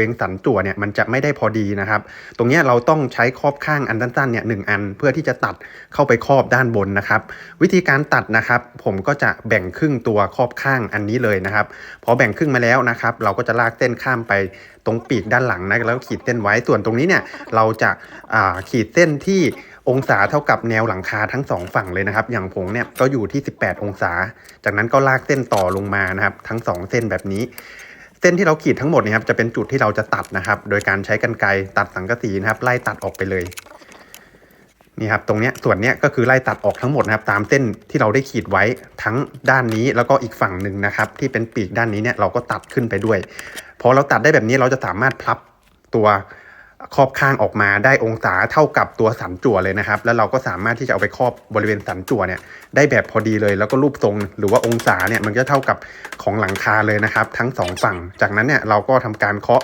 เวงสันจั่วเนี่ยมันจะไม่ได้พอดีนะครับ ตรงนี้เราต้องใช้ครอบข้างอันสั้นๆเนี่ยหนึ่งอันเพื่อที่จะตัดเข้าไปครอบด้านบนนะครับ วิธีการตัดนะครับ ผมก็จะแบ่งครึ่งตัวครอบข้างอันนี้เลยนะครับพอแบ่งครึ่งมาแล้วนะครับ เราก็จะลากเส้นข้ามไปตรงปีกด้านหลังนะแล้วขีดเส้นไว้ส่วนตรงนี้เนี่ยเราจะาขีดเส้นที่องศาเท่ากับแนวหลังคาทั้งสองฝั่งเลยนะครับ อย่างผมเนี่ยก็อยู่ที่ 18 องศา จากนั้นก็ลากเส้นต่อลงมานะครับ ทั้งสองเส้นแบบนี้ เส้นที่เราขีดทั้งหมดนะครับจะเป็นจุดที่เราจะตัดนะครับ โดยการใช้กรรไกรตัดสังกะสีนะครับ ไล่ตัดออกไปเลยนี่ครับตรงเนี้ยส่วนเนี้ยก็คือไล่ตัดออกทั้งหมดนะครับ ตามเส้นที่เราได้ขีดไว้ทั้งด้านนี้แล้วก็อีกฝั่งหนึ่งนะครับ ที่เป็นปีกด้านนี้เนี่ยเราก็ตัดขึ้นไปด้วยพอเราตัดได้แบบนี้เราจะสามารถพับตัว ครอบข้างออกมาได้องศาเท่ากับตัวสันจั่วเลยนะครับ แล้วเราก็สามารถที่จะเอาไปครอบบริเวณสันจั่วเนี่ยได้แบบพอดีเลยแล้วก็รูปทรงหรือว่าองศาเนี่ยมันก็เท่ากับของหลังคาเลยนะครับ ทั้งสองฝั่ง จากนั้นเนี่ยเราก็ทำการเคาะ